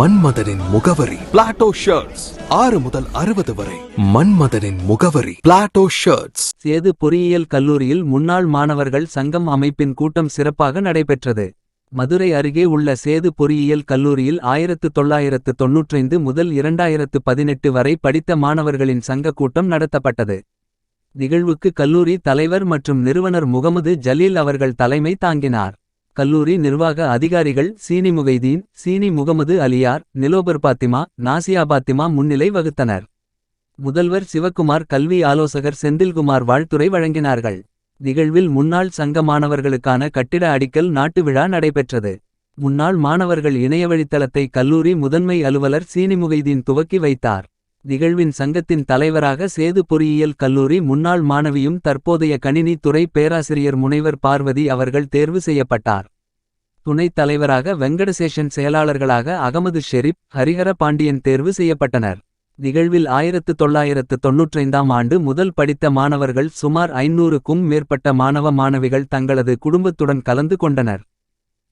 மன்மதனின் முகவரி. Plato shirts ஆறு முதல் அறுபது வரை. மன்மதனின் முகவரி. பிளாட்டோ ஷர்ட்ஸ் சேது பொறியியல் கல்லூரியில் முன்னாள் மாணவர்கள் சங்கம் அமைப்பின் கூட்டம் சிறப்பாக நடைபெற்றது. மதுரை அருகே உள்ள சேது பொறியியல் கல்லூரியில் ஆயிரத்து தொள்ளாயிரத்து தொன்னூற்றைந்து முதல் இரண்டாயிரத்து பதினெட்டு வரை படித்த மாணவர்களின் சங்க கூட்டம் நடத்தப்பட்டது. நிகழ்வுக்கு கல்லூரி தலைவர் மற்றும் நிறுவனர் முகமது ஜலீல் அவர்கள் தலைமை தாங்கினார். கல்லூரி நிர்வாக அதிகாரிகள் சீனி முகைதீன் சீனி முகமது அலியார் நிலோபர் பாத்திமா நாசியா பாத்திமா முன்னிலை வகுத்தனர். முதல்வர் சிவக்குமார் கல்வி ஆலோசகர் செந்தில்குமார் வாழ்த்துரை வழங்கினார்கள். நிகழ்வில் முன்னாள் சங்க மாணவர்களுக்கான கட்டிட அடிக்கல் நாட்டு விழா நடைபெற்றது. முன்னாள் மாணவர்கள் இணையவழித்தளத்தை கல்லூரி முதன்மை அலுவலர் சீனிமுகைதீன் துவக்கி வைத்தார். நிகழ்வின் சங்கத்தின் தலைவராக சேது பொறியியல் கல்லூரி முன்னாள் மாணவியும் தற்போதைய கணினி துறை பேராசிரியர் முனைவர் பார்வதி அவர்கள் தேர்வு செய்யப்பட்டார். துணைத் தலைவராக வெங்கடசேஷன் செயலாளர்களாக அகமது ஷெரீப் ஹரிஹர பாண்டியன் தேர்வு செய்யப்பட்டனர். நிகழ்வில் ஆயிரத்து தொள்ளாயிரத்து தொன்னூற்றைந்தாம் ஆண்டு முதல் படித்த மாணவர்கள் சுமார் ஐநூறுக்கும் மேற்பட்ட மாணவ மாணவிகள் தங்களது குடும்பத்துடன் கலந்து கொண்டனர்.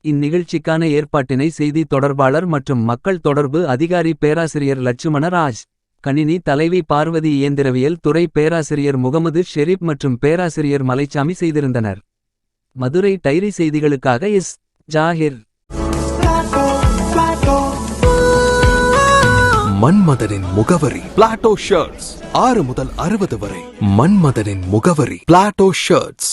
இந்நிகழ்ச்சிக்கான ஏற்பாட்டினை செய்தி தொடர்பாளர் மற்றும் மக்கள் தொடர்பு அதிகாரி பேராசிரியர் லட்சுமண ராஜ் கணினி தலைவி பார்வதி இயந்திரவியல் துறை பேராசிரியர் முகமது ஷெரீப் மற்றும் பேராசிரியர் மலைச்சாமி செய்திருந்தனர். மதுரை டைரி செய்திகளுக்காக எஸ். ஜாகிர். மன்மதனின் முகவரி. பிளாட்டோ ஷர்ட்ஸ் ஆறு முதல் அறுபது வரை. மன்மதனின் முகவரி. Plato shirts